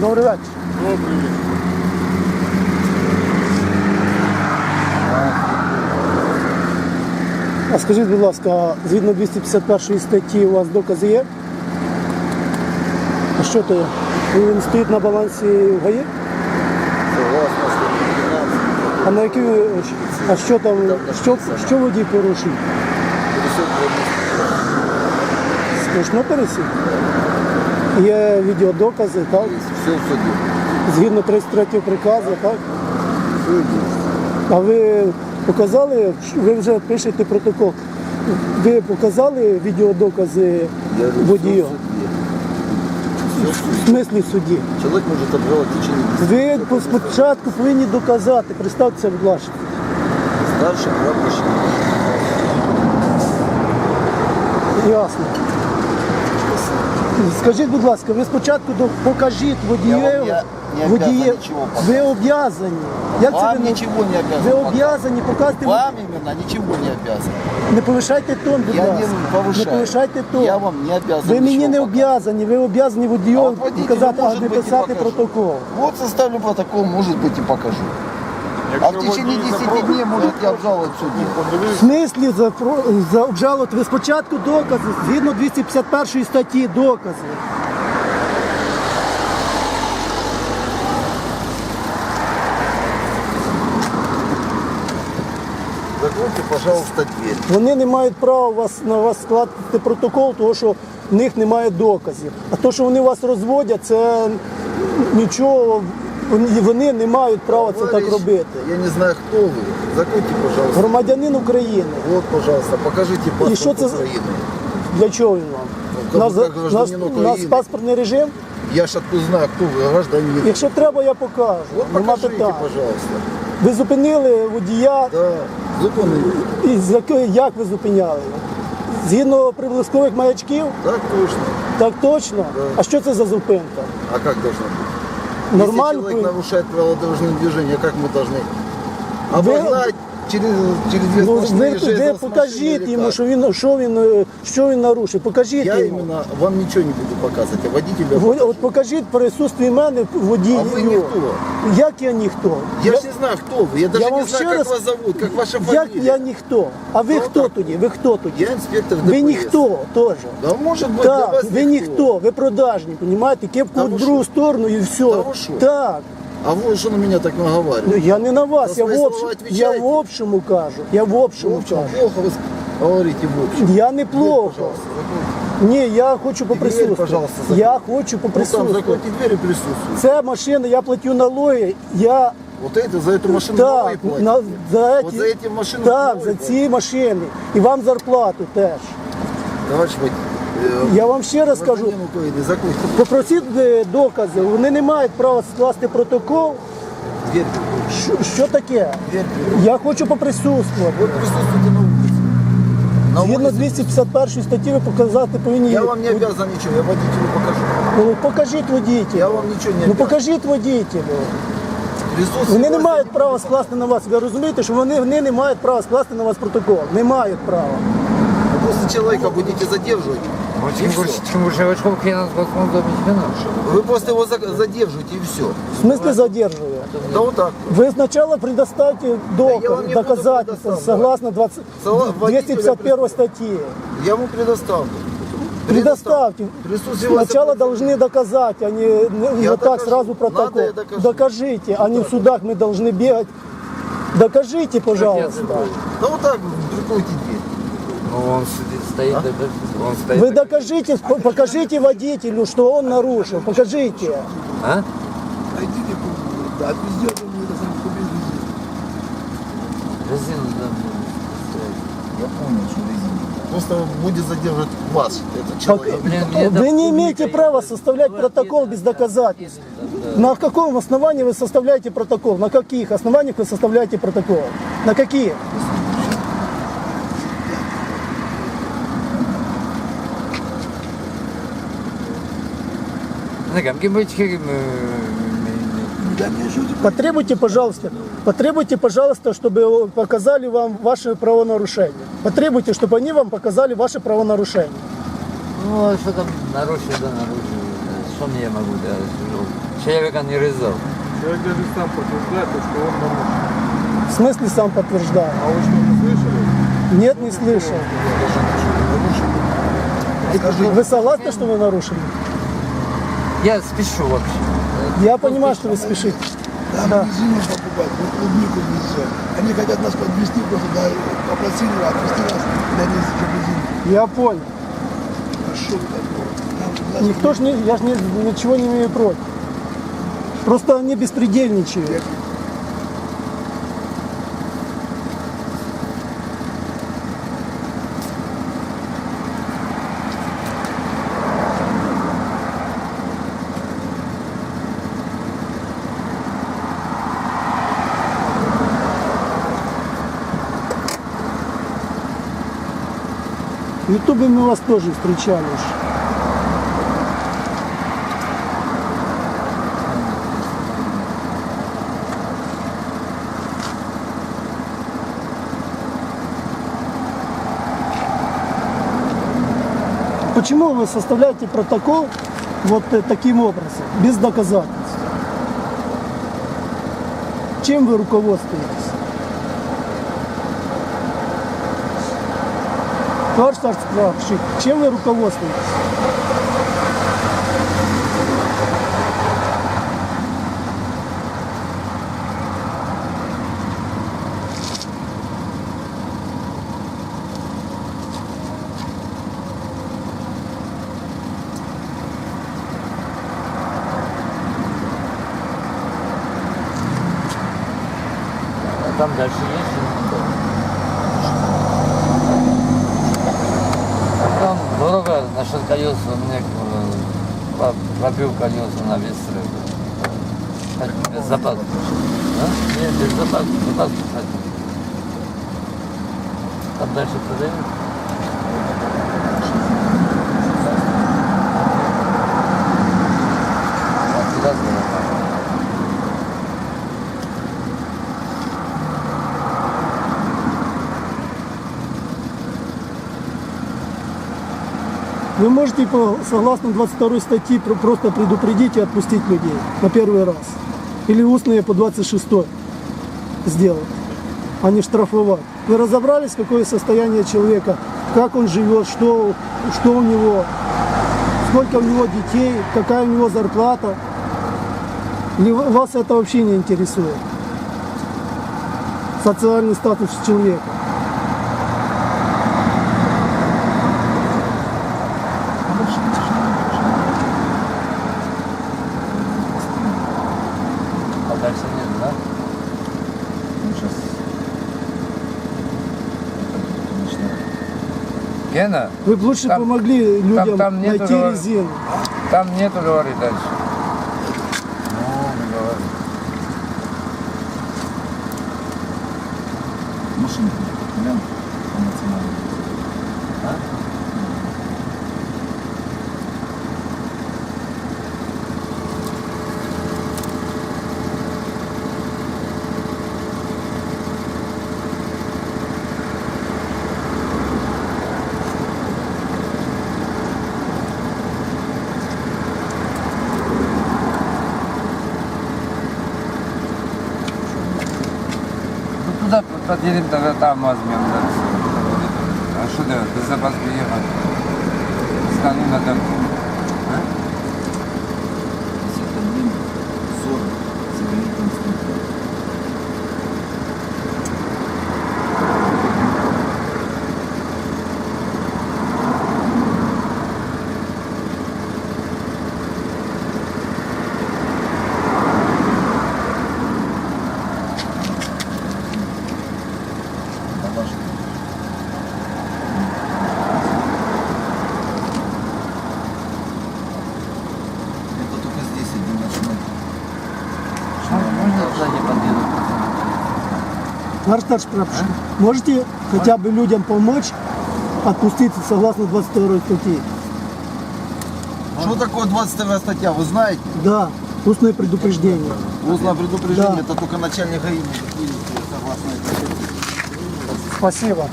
Добрий вечір. Добрий. А скажіть, будь ласка, згідно 251 статті у вас докази є? А що то є? Він стоїть на балансі ГАІ? Согласно статті 12. А на який ви- а що там, Там що, написано. що водій порушив? Пересек границу. Сплошно пересік? Є відеодокази, так? Все в суде. Згідно 33 приказу, так? Все есть. А ви показали, ви вже пишете протокол. Ви показали відеодокази Я говорю, водію? все в. Все в смислі суді? Человек может обжаловать в течение 10 Ви по- спочатку повинні доказати. Представтеся, будь ласка. Старший прапорщик. Ясно. Скажіть, будь ласка, ви спочатку до- покажіть водієву. Я вам не- не водіє- обязан нічого показати. Ви об'язані. Як це Вам ви не- ничего не обязан. Ви показать. об'язані показати. Вам именно ничего не обязан. Не повишайте тон, будь Я ласка. не повышаю. Не повишайте тон. Я вам не обязан Ви мені ничего не показать. об'язані, ви об'язані А водію вот водителю, показати, а может не быть, и писати покажу. протокол. Вот составлю протокол, может быть и покажу. А в течение 10 дней может я обжаловать в суде. В смислі за, про- за обжалувати? Ви спочатку докази, згідно 251 статті докази. Закройте, пожалуйста, дверь. Вони не мають права вас, на вас складати протокол, тому що в них немає доказів. А то, що вони вас розводять, це нічого, вони- вони не мають права це так Товарищ, робити. Я не знаю, кто вы. Закройте, пожалуйста. Громадянин України. Вот, пожалуйста, покажите паспорт что это за- Украины. Для чого він вам? Ну, У нас, як у нас, гражданин у нас України. паспортний режим. Я ж откуда знаю, кто вы, гражданин. Якщо треба, я покажу. Вот Нема покажите, питань. пожалуйста. Ви зупинили водія, Да, законы. і з якої- як ви зупиняли? Згідно приблизкових маячків, Так точно. так точно. Да. А що це за зупинка? А как должно быть? Нормально. Если человек нарушает правила дорожного движения, как мы должны обогнать через, через две Ну, сплошные ви, жезлы ви с машины покажіть или йому, как? що він, що він, е, що він нарушив. Покажіть Я йому. именно вам ничего не буду показывать, а водителя Во- покажу. От покажіть в присутстві мене водію. А ви ніхто. Як я ніхто? Я, ж не знаю, кто вы. Я даже вам не знаю, ще как раз- вас зовут, как ваша Як фамилия. я ніхто? А ви Ну, хто так. тоді? Ви хто тоді? Я инспектор ДПС. Ви ніхто теж. Да может быть для Так, вас ви ніхто, ви продажні, розумієте? Кепку Та в ви другу що? сторону і все. Та ви що? Так. А вы что на меня так Ну, наговариваете? я не на вас, За я в, свої общ... слова я відповідаєте? в общому кажу. Я в общому В общем, кажу. плохо вы с- говорите в общем. Я не Дверь, плохо. пожалуйста, закройте. Ні, я хочу поприсутствувати. пожалуйста, закрой. Я хочу Ну там поприсутствувати. закройте дверь и присутствуйте. Це машина, я платю налоги, я Вот это, за эту машину так, налоги платите? на, за, Вот ці- за эти машины так, налоги за платите? ці машини. І вам зарплату теж. Товарищ водитель, э, я вам ще раз кажу, попросіть е, докази, вони не мають права скласти протокол. Що, що таке? Я хочу поприсутствувати. На. На Згідно улице. 251 статті ви показати повинні. Я вам не обязан ничего, я водителю покажу. Ну, покажіть водітелю. Я вам нічого не Ну покажіть водітелю. Вони не мають права скласти на вас. Ви розумієте, що вони, вони не мають права скласти на вас протокол. Не мають права. После человека будете задерживать. и Чим всё. більше, чим більше очков клієнт з голосом до мене. Вы просто его за- задерживаете и все. В смысле задерживаю? Да вот так. Вы сначала предоставьте я доказ, вам не буду доказательства предоставлять. согласно 20, Согла- водителя 251 статье. Я вам предоставлю. Предоставьте. Присутствие власти Сначала будет- должны доказать, а не, не Я вот так докажу. сразу протокол. Надо, я докажу. Докажите, а не в судах мы должны бегать. Докажите, пожалуйста. Да вот так, прикройте дверь. Ну, он сидит, стоит, да, он стоит. Вы докажите, покажите водителю, что он нарушил. Покажите. А? Да, отвезете мне это сам Резину, да. Я понял, что резина. Просто будет задерживать вас, этот человек. Вы не имеете права составлять протокол без доказательств. На каком основании вы составляете протокол? На каких основаниях вы составляете протокол? На каких? Быть, кем, Потребуйте, пожалуйста, потребуйте, пожалуйста, чтобы показали вам ваши правонарушения. Потребуйте, чтобы они вам показали ваши правонарушения. Ну, а что там нарушил, да, нарушил. что мне я могу делать? Человека не резал. Человек даже сам подтверждает, то, что он нарушил. В смысле сам подтверждаю? А вы что, не слышали? Нет, не слышал. Вы согласны, что вы нарушили? Я спешу вообще. Я понимаю, что вы спешите. Нам Да. резину покупать, мы клубнику везем. Они хотят нас подвести, просто да, попросили отвезти нас до резины. Я понял. А что такое? Никто ж не, я ж не- ничего не имею против. Просто они беспредельничают. В Ютубе мы вас тоже встречали. Почему вы составляете протокол вот э, таким образом, без доказательств? Чем вы руководствуетесь? Товарищ старший прапорщик, чем вы руководствуетесь? Там дальше есть? или нет? А Там дорого насчет колес, он мне э, пробил колеса на весь. Хоть Без запаса. А? Нет, без запаса. Запас хотел. Там дальше продают? А куда запас? Вы можете, по- согласно 22 статьи, про- просто предупредить и отпустить людей на первый раз. Или устные по 26 сделать, а не штрафовать. Вы разобрались, какое состояние человека, как он живет, что, что у него, сколько у него детей, какая у него зарплата. Или ва- вас это вообще не интересует? Социальный статус человека. А дальше нет, да? Ну, сейчас. Конечно. Гена, Вы бы лучше Там- помогли людям там нету найти говор- резину. там нету, говорит дальше. Ну, говори. Машина. Глянь, по национальному. А? Ну подъедем, тогда там возьмем. Да. А что делать? Без запас приехать. Скажу на там. Товарищ старший прапорщик, можете хотя бы людям помочь отпуститься согласно 22 статьи? Что такое 22 статья, вы знаете? Да, устное предупреждение. Устное предупреждение, Да. это только начальник ГАИ может согласно этой статье. Спасибо.